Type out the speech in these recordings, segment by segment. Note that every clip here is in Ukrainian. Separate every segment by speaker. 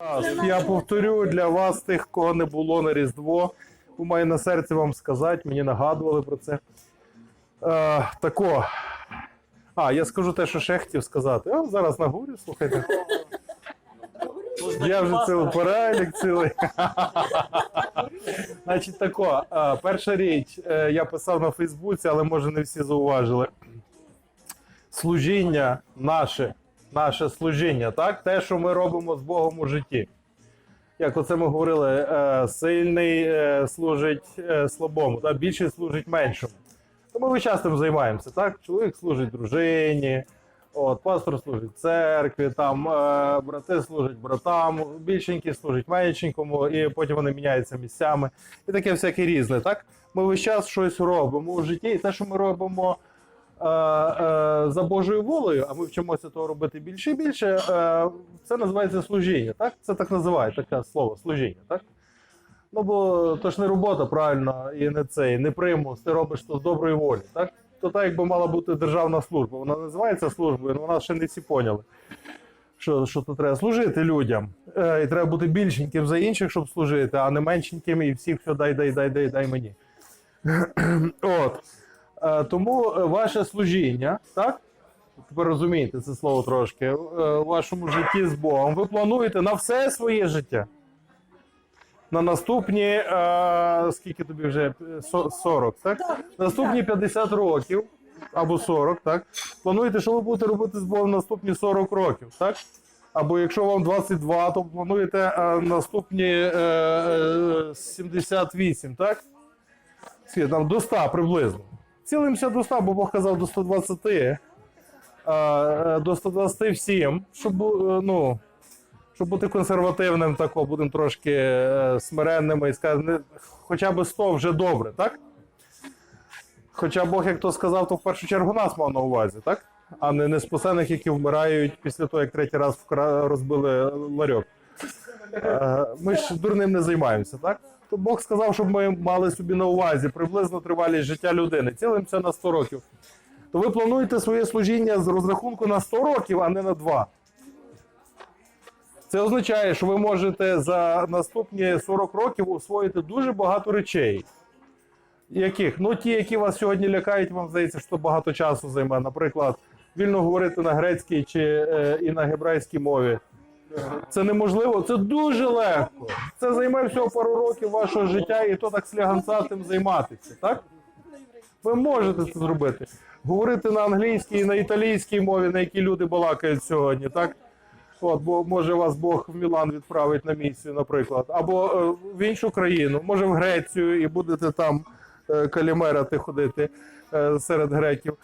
Speaker 1: Я повторю для вас, тих, кого не було на Різдво. Мене на серці вам сказати, мені нагадували про це. Е, тако. А, я скажу те, що ще хотів сказати. О, зараз наговорю, слухайте. Я вже цілий перелік цілий. Значить, тако, е, перша річ, е, я писав на Фейсбуці, але може не всі зауважили. Служіння наше, наше служіння, так? Те, що ми робимо з Богом у житті. Як оце ми говорили, е, сильний е, служить е, слабому, так? більший служить меншому. Тому ми часто займаємося, так? Чоловік служить дружині, от, пастор служить церкві, там, брати служать братам, більшенькі служать меншенькому, і потім вони міняються місцями. І таке всяке різне. Так? Ми весь час щось робимо у житті, і те, що ми робимо за Божою волею, а ми вчимося того робити більше і більше, е, це називається служіння. Так? Це так називає таке слово служіння. Так? Ну, бо то ж не робота, правильно, і не це, і не примус, ти робиш то з доброї волі. Так? То так, якби мала бути державна служба. Вона називається службою, але вона ще не всі поняли. Що, що то треба служити людям. Е, і треба бути більшеньким за інших, щоб служити, а не меншеньким і всіх все дай, дай, дай, дай, дай мені. От. Е, тому е, ваше служіння, так? Тепер розумієте це слово трошки. е, У вашому житті з Богом. Ви плануєте на все своє життя. На наступні, е, скільки тобі вже? 40, так? Наступні 50 років або 40, так? Плануєте, що ви будете робити з Богом наступні 40 років, так? Або якщо вам 22, то плануєте е, наступні е, 78, так? Там до 100 приблизно. Цілимося до 100, бо Бог казав до 120, е, е, до 120 всім, щоб, е, ну, щоб бути консервативним, тако, будемо трошки смиренними і сказати, хоча б 100 вже добре, так? Хоча Бог, як то сказав, то в першу чергу нас мав на увазі, так? А не неспасених, які вмирають після того, як третій раз вкра... розбили ларьок. Ми ж дурним не займаємося, так? То Бог сказав, щоб ми мали собі на увазі приблизно тривалість життя людини. Цілимося на 100 років. То ви плануєте своє служіння з розрахунку на 100 років, а не на 2. Це означає, що ви можете за наступні 40 років освоїти дуже багато речей. Яких? Ну, ті, які вас сьогодні лякають, вам здається, що багато часу займе. Наприклад, вільно говорити на грецькій чи е, і на гебрейській мові. Це неможливо, це дуже легко. Це займе всього пару років вашого життя, і то так сліганця тим займатися, так? Ви можете це зробити. Говорити на англійській і на італійській мові, на якій люди балакають сьогодні, так? От, бо може вас Бог в Мілан відправить на місію, наприклад, або е, в іншу країну, може в Грецію, і будете там е, калімерати ходити е, серед греків.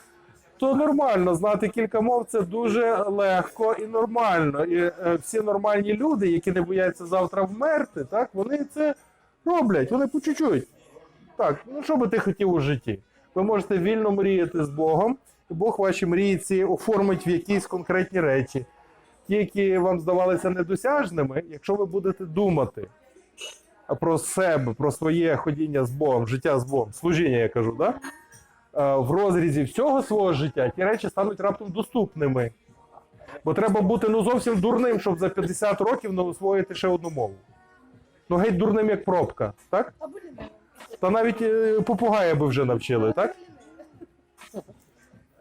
Speaker 1: То нормально, знати кілька мов це дуже легко і нормально. І е, всі нормальні люди, які не бояться завтра вмерти, так, вони це роблять, вони по чуть-чуть. Так, ну що би ти хотів у житті? Ви можете вільно мріяти з Богом, і Бог ваші мрії ці оформить в якісь конкретні речі. Ті, які вам здавалися недосяжними, якщо ви будете думати про себе, про своє ходіння з Богом, життя з Богом, служіння, я кажу, да? Е, в розрізі всього свого життя, ті речі стануть раптом доступними. Бо треба бути ну зовсім дурним, щоб за 50 років не освоїти ще одну мову. Ну, геть дурним, як пробка, так? Та навіть е, попугая би вже навчили, так?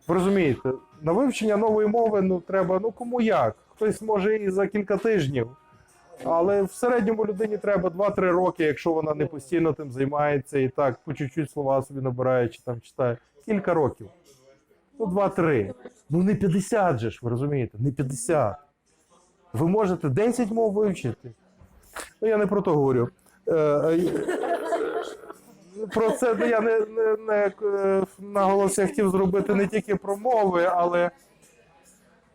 Speaker 1: Ви розумієте, на вивчення нової мови ну, треба, ну кому як. Хтось може і за кілька тижнів. Але в середньому людині треба 2-3 роки, якщо вона не постійно тим займається і так по чуть-чуть слова собі набирає чи там читає. Кілька років. Ну, 2-3. Ну не 50 же ж, ви розумієте, не 50. Ви можете 10 мов вивчити. Ну, я не про то говорю. Е, е, про це я не, не, не е, наголос я хотів зробити не тільки про мови, але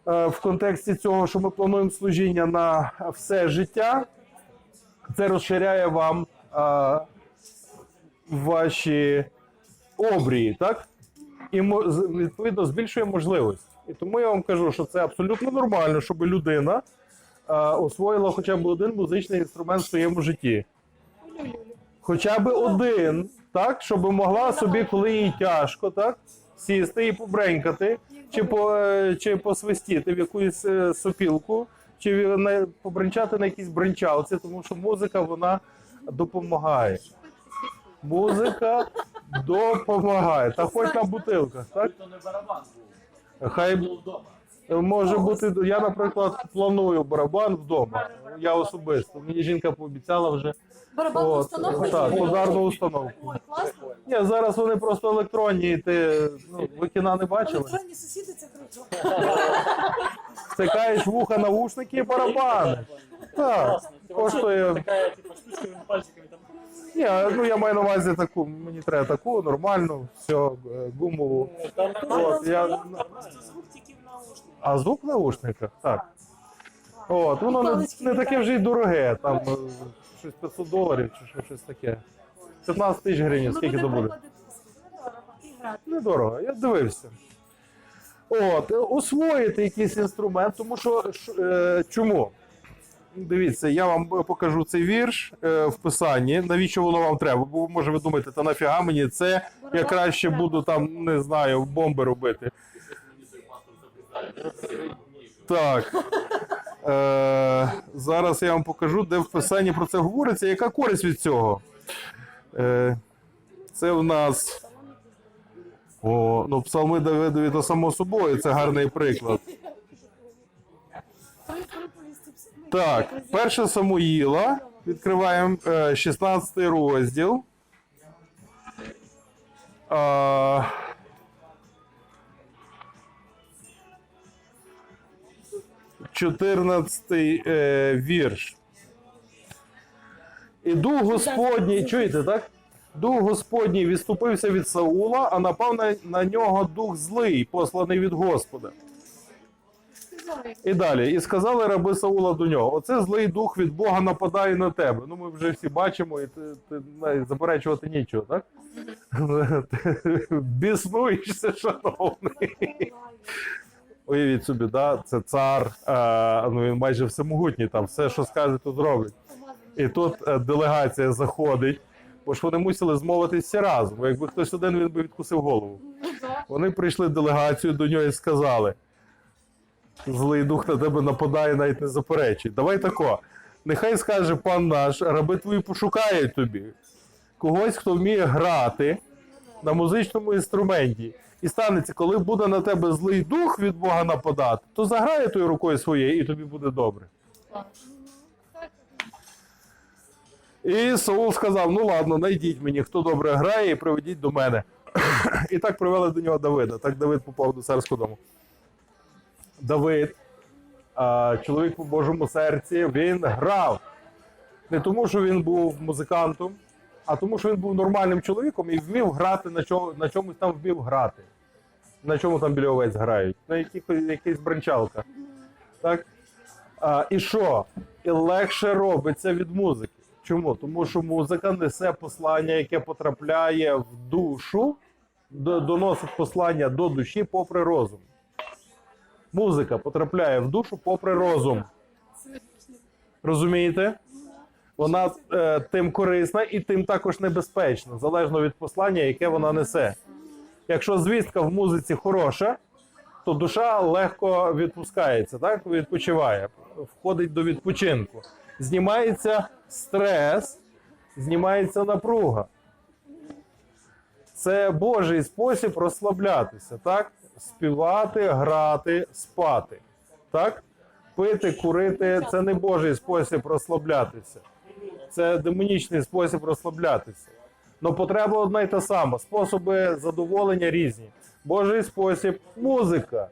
Speaker 1: в контексті цього, що ми плануємо служіння на все життя, це розширяє вам е, ваші обрії, так? І відповідно збільшує можливості. І тому я вам кажу, що це абсолютно нормально, щоб людина е, освоїла хоча б один музичний інструмент в своєму житті. Хоча б один, так, щоб могла собі, коли їй тяжко, так, сісти і побренькати, чи, по, е, чи посвистіти в якусь е, сопілку, чи на, побринчати на якісь бринчалці, тому що музика вона допомагає. Музика допомагає. Та хоч на бутилках, так?
Speaker 2: То не барабан був.
Speaker 1: Хай може бути. Я, наприклад, планую барабан вдома. Я особисто. Мені жінка пообіцяла вже.
Speaker 3: Барабанну
Speaker 1: От,
Speaker 3: установку?
Speaker 1: так, ударну установку.
Speaker 3: Ой, класно.
Speaker 1: Ні, зараз вони просто електронні, і ти ну, ви кіна не бачили.
Speaker 3: Електронні сусіди це круто.
Speaker 1: Стикаєш вуха наушники і барабани. Так, коштує.
Speaker 2: Така, типу, пальчиками там.
Speaker 1: Ні, ну я маю на увазі таку, мені треба таку, нормальну, все, е, гумову.
Speaker 2: Ну, Там
Speaker 1: От, я...
Speaker 2: просто звук тільки в наушниках.
Speaker 1: А звук в наушниках? Так. От, воно не, не таке вже й дороге, там е, щось 500 доларів чи щось таке. 15 тисяч гривень, скільки то буде? Недорого, я дивився. От, освоїти якийсь інструмент, тому що е, чому? Дивіться, я вам покажу цей вірш е, в писанні. Навіщо воно вам треба? Бо може ви думаєте, та нафіга мені це? Я краще буду там, не знаю, бомби робити. Так. Е, зараз я вам покажу, де в писанні про це говориться. Яка користь від цього? Е, це в нас. О, ну, псалми Давидові то само собою, це гарний приклад. Так, перше Самуїла. Відкриваємо е, 16 розділ. А, Чотирнадцятий е, вірш. І дух Господній, чуєте, так? Дух Господній відступився від Саула, а напав на, на нього дух злий, посланий від Господа. І далі. І сказали раби Саула до нього: Оце злий дух від Бога нападає на тебе. Ну, ми вже всі бачимо, і ти, ти навіть заперечувати нічого, так? Біснуєшся, шановний. Уявіть собі, да? це цар, е, ну він майже всемогутній, там все, що скаже, то зробить. І тут е, делегація заходить, бо ж вони мусили змовитися всі разом. Якби хтось один, він би відкусив голову. Вони прийшли делегацію до нього і сказали: злий дух на тебе нападає, навіть не заперечуй. Давай тако. Нехай скаже пан наш, раби твої пошукають тобі когось, хто вміє грати на музичному інструменті. І станеться, коли буде на тебе злий дух від Бога нападати, то заграє тою рукою своєю, і тобі буде добре. І Саул сказав: ну ладно, найдіть мені, хто добре грає, і приведіть до мене. І так привели до нього Давида. Так Давид попав до царського дому. Давид, чоловік по Божому серці, він грав. Не тому, що він був музикантом, а тому, що він був нормальним чоловіком і вмів грати на, чому, на чомусь там вмів грати. На чому там біля овець грають? На якихось якихось бренчалках. Так? А, і що? І легше робиться від музики. Чому? Тому що музика несе послання, яке потрапляє в душу, доносить послання до душі попри розум. Музика потрапляє в душу попри розум. Розумієте? Вона е, тим корисна і тим також небезпечна, залежно від послання, яке вона несе. Якщо звістка в музиці хороша, то душа легко відпускається, так? відпочиває, входить до відпочинку. Знімається стрес, знімається напруга. Це Божий спосіб розслаблятися, так? Співати, грати, спати. Так? Пити, курити це не Божий спосіб розслаблятися. Це демонічний спосіб розслаблятися. Но потреба одна й та сама. Способи задоволення різні. Божий спосіб музика.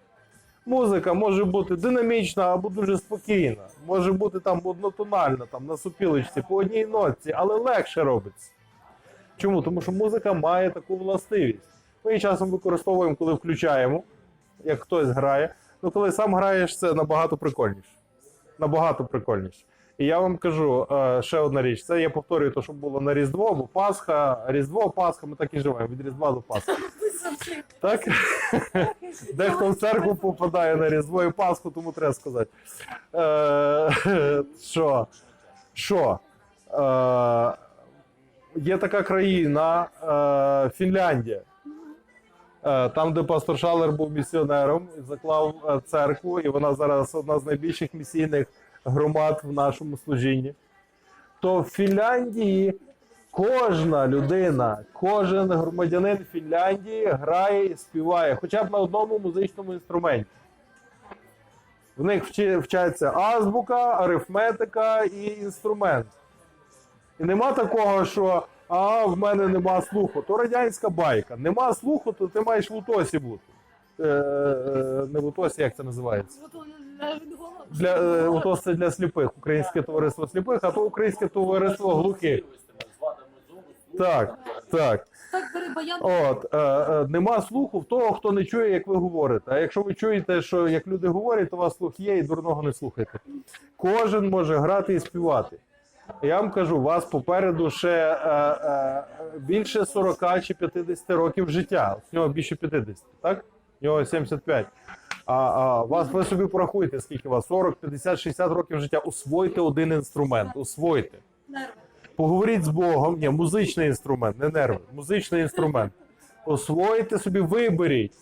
Speaker 1: Музика може бути динамічна або дуже спокійна. Може бути там однотональна, там на супілочці, по одній нотці, але легше робиться. Чому? Тому що музика має таку властивість. Ми її часом використовуємо, коли включаємо, як хтось грає. Ну, коли сам граєш, це набагато прикольніше. Набагато прикольніше. І я вам кажу е, ще одна річ: це я повторюю те, що було на Різдво, бо Пасха, Різдво, Пасха, ми так і живемо від Різдва до Пасхи. Так? Дехто в церкву попадає на Різдво і Пасху, тому треба сказати. Е, Що? Що? Е, Є така країна Фінляндія. Там, де пастор Шалер був місіонером і заклав церкву, і вона зараз одна з найбільших місійних громад в нашому служінні. То в Фінляндії кожна людина, кожен громадянин Фінляндії грає і співає, хоча б на одному музичному інструменті. В них вчаться азбука, арифметика і інструмент. І нема такого, що а в мене нема слуху. То радянська байка. Нема слуху, то ти маєш в утосі бути. Е, е, не в утосі, як це називається? Для е, УТОС це для сліпих, Українське товариство сліпих, а то Українське товариство глухих. Так, так. От е, е, нема слуху в того, хто не чує, як ви говорите. А якщо ви чуєте, що як люди говорять, то у вас слух є і дурного не слухайте. Кожен може грати і співати. Я вам кажу, у вас попереду ще е, е, більше 40 чи 50 років життя. У нього більше 50, так? У нього 75. А, а вас ви собі порахуйте, скільки у вас 40, 50, 60 років життя. Освойте один інструмент. Освойте.
Speaker 3: Нерви.
Speaker 1: Поговоріть з Богом. Ні, музичний інструмент, не нерви. Музичний інструмент. Освоїте собі, виберіть.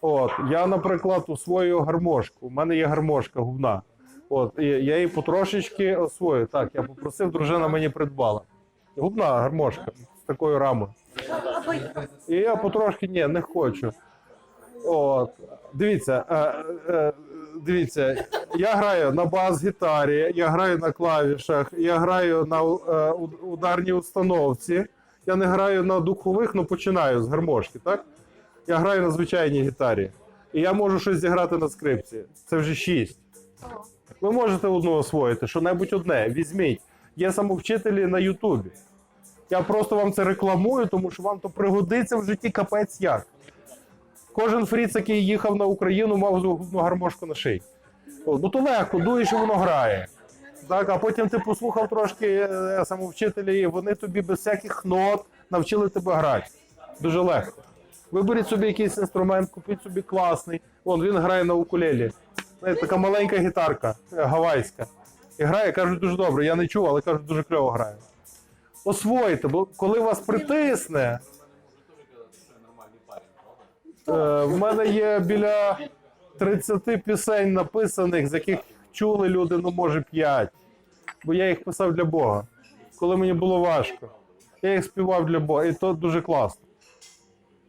Speaker 1: От, я, наприклад, освоюю гармошку. У мене є гармошка губна. От, і я її потрошечки освою. Так, я попросив, дружина мені придбала. Губна гармошка з такою рамою. І я потрошки ні, не хочу. От. Дивіться, е, е, дивіться, я граю на бас-гітарі, я граю на клавішах, я граю на е, ударній установці. Я не граю на духових, але починаю з гармошки, так? Я граю на звичайній гітарі. І я можу щось зіграти на скрипці. Це вже шість. Ви можете одну освоїти, що-небудь одне. Візьміть. Є самовчителі на Ютубі. Я просто вам це рекламую, тому що вам то пригодиться в житті капець як. Кожен фріц, який їхав на Україну, мав зубну гармошку на шиї. Ну то легко, дуєш і воно грає. Так, а потім ти послухав трошки е, самовчителі, і вони тобі без всяких нот навчили тебе грати. Дуже легко. Виберіть собі якийсь інструмент, купіть собі класний. Вон він грає на укулелі. Знаєте, така маленька гітарка е, гавайська. І грає, кажуть, дуже добре. Я не чув, але кажуть, дуже кльово грає. Освоїте, бо коли вас притисне, Е, в мене є біля 30 пісень написаних, з яких чули люди, ну може 5. Бо я їх писав для Бога. Коли мені було важко. Я їх співав для Бога, і то дуже класно.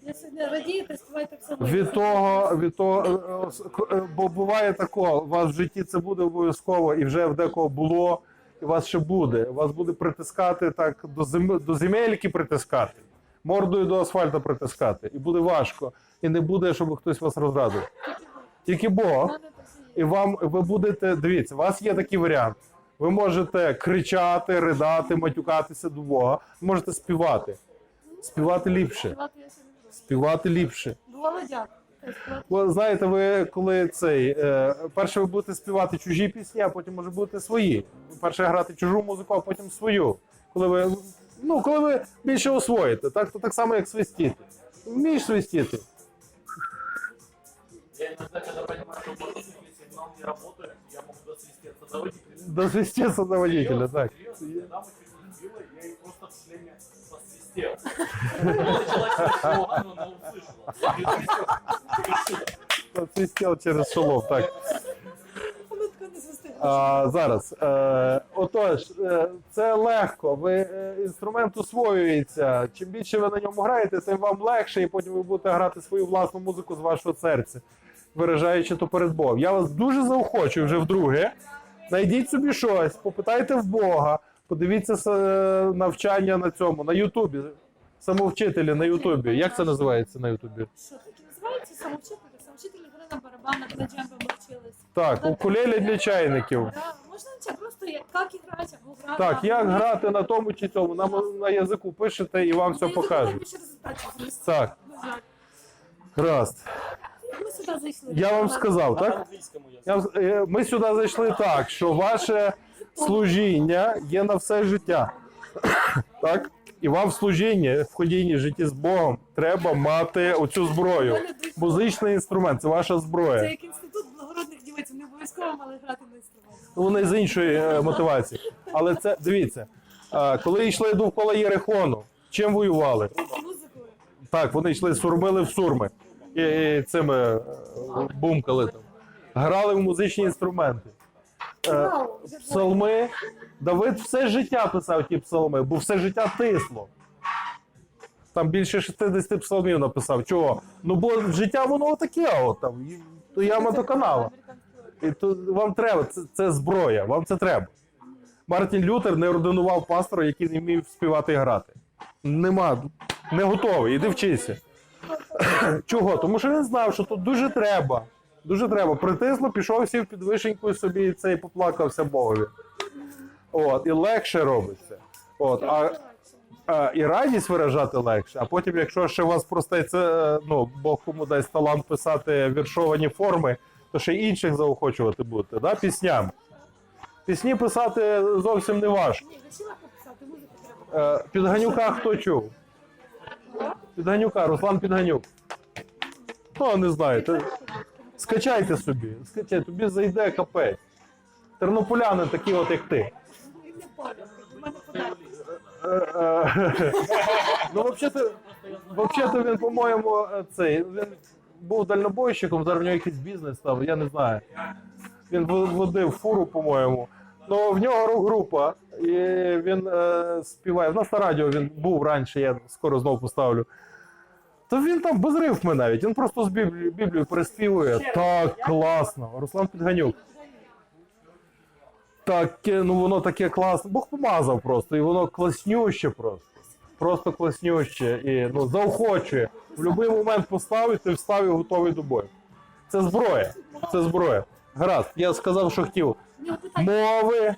Speaker 3: Я сьогодні радію, ти співай так само.
Speaker 1: Від того, від того, е, е, е, бо буває тако, у вас в житті це буде обов'язково, і вже в декого було, і у вас ще буде. Вас буде притискати так до зем, до земельки притискати, мордою до асфальту притискати. І буде важко. І не буде, щоб хтось вас розрадив. Тільки Бог.
Speaker 3: І
Speaker 1: вам ви будете, дивіться, у вас є такий варіант. Ви можете кричати, ридати, матюкатися до Бога. Можете співати. Співати ліпше.
Speaker 3: Співати
Speaker 1: ліпше. Ви знаєте, ви коли цей е, перше ви будете співати чужі пісні, а потім може будете свої. Перше грати чужу музику, а потім свою. Коли ви ну коли ви більше освоїте, так то так само, як свистіти. Вмієш свистіти?
Speaker 2: Я иногда, когда понимаю, что мотоцикл сигнал не работает, я могу до водителя.
Speaker 1: Досвистіться до водителя, так.
Speaker 2: Серьезно, дама чуть не сбила, я ей просто в шлеме посвистел. Она начала чуть но она услышала.
Speaker 1: Свистів через шолом, так. А, зараз. Е, отож, е, це легко. Ви, е, інструмент освоюється. Чим більше ви на ньому граєте, тим вам легше, і потім ви будете грати свою власну музику з вашого серця, виражаючи то перед Богом. Я вас дуже заохочую вже вдруге. Найдіть собі щось, попитайте в Бога, подивіться е, навчання на цьому, на Ютубі. Самовчителі на Ютубі. Як це називається на Ютубі?
Speaker 3: Що таке називається? Самовчителі. Самовчителі гри на барабанах, на джембі ми вчились.
Speaker 1: Так, укулелі для чайників.
Speaker 3: Можна навчати просто як грати або грати.
Speaker 1: Так, як
Speaker 3: грати.
Speaker 1: на тому чи цьому, на, на язику пишете і вам все покажуть. Так, гаразд.
Speaker 3: Сюди зайшли.
Speaker 1: Я вам сказав, так?
Speaker 2: я
Speaker 1: вам- е, ми сюди зайшли так, що ваше служіння є на все життя. Так? І вам в служінні, в ходінні житті з Богом треба мати оцю зброю. Музичний інструмент це ваша
Speaker 3: Це
Speaker 1: зброя.
Speaker 3: як інститут благородних дівець, не обов'язково мали грати на інструменті.
Speaker 1: Ну, Вони з іншої е, мотивації. Але це дивіться, е, коли йшли довкола Єрихону, чим воювали?
Speaker 3: Музикою.
Speaker 1: Так, вони йшли, сурмили в сурми. І, цими е, бумкали там. Грали в музичні інструменти. Е, псалми. Давид все життя писав ті псалми, бо все життя тисло. Там більше 60 псалмів написав. Чого? Ну бо життя воно таке, от там. То яма до канала. І то вам треба, це, це зброя, вам це треба. Мартін Лютер не ординував пастора, який не вмів співати і грати. Нема, не готовий, іди вчися. Чого? Тому що він знав, що тут дуже треба. Дуже треба. Притисло, пішов сів під вишеньку і собі цей поплакався Богові. От, і легше робиться. От, а, а, і радість виражати легше, а потім, якщо ще у вас простеться, е, ну, Бог кому дасть талант писати віршовані форми, то ще й інших заохочувати будете, да? пісням. Пісні писати зовсім не важко. Е, Підганюка хто чув? Підганюка, Руслан Підганюк. Ну, не знаю. то- Скачайте собі, скачайте, тобі зайде капець. Тернополяни такі, от як ти. Ну, взагалі, він, по-моєму, цей, він був дальнобойщиком, зараз в нього якийсь бізнес став, я не знаю. Він водив фуру, по-моєму. Ну, в нього рок-група, і він е, співає. В нас на радіо він був раніше, я скоро знову поставлю. То він там без рифми навіть, він просто з Біблії, Біблію переспівує. Так, класно. Руслан Підганюк. Таке, ну воно таке класне. Бог помазав просто, і воно класнюще просто. Просто класнюще. І ну, заохочує. В будь-який момент поставить, ти встав і готовий до бою. Це зброя. Це зброя. Гаразд, я сказав, що хотів.
Speaker 3: У питання.
Speaker 1: Мови,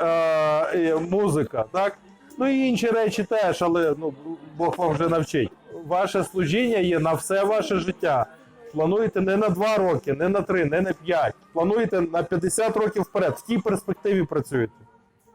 Speaker 1: е, музика, так? Ну і інші речі теж, але ну, Бог вам вже навчить. Ваше служіння є на все ваше життя. Плануєте не на 2 роки, не на 3, не на 5. Плануєте на 50 років вперед. В тій перспективі працюєте.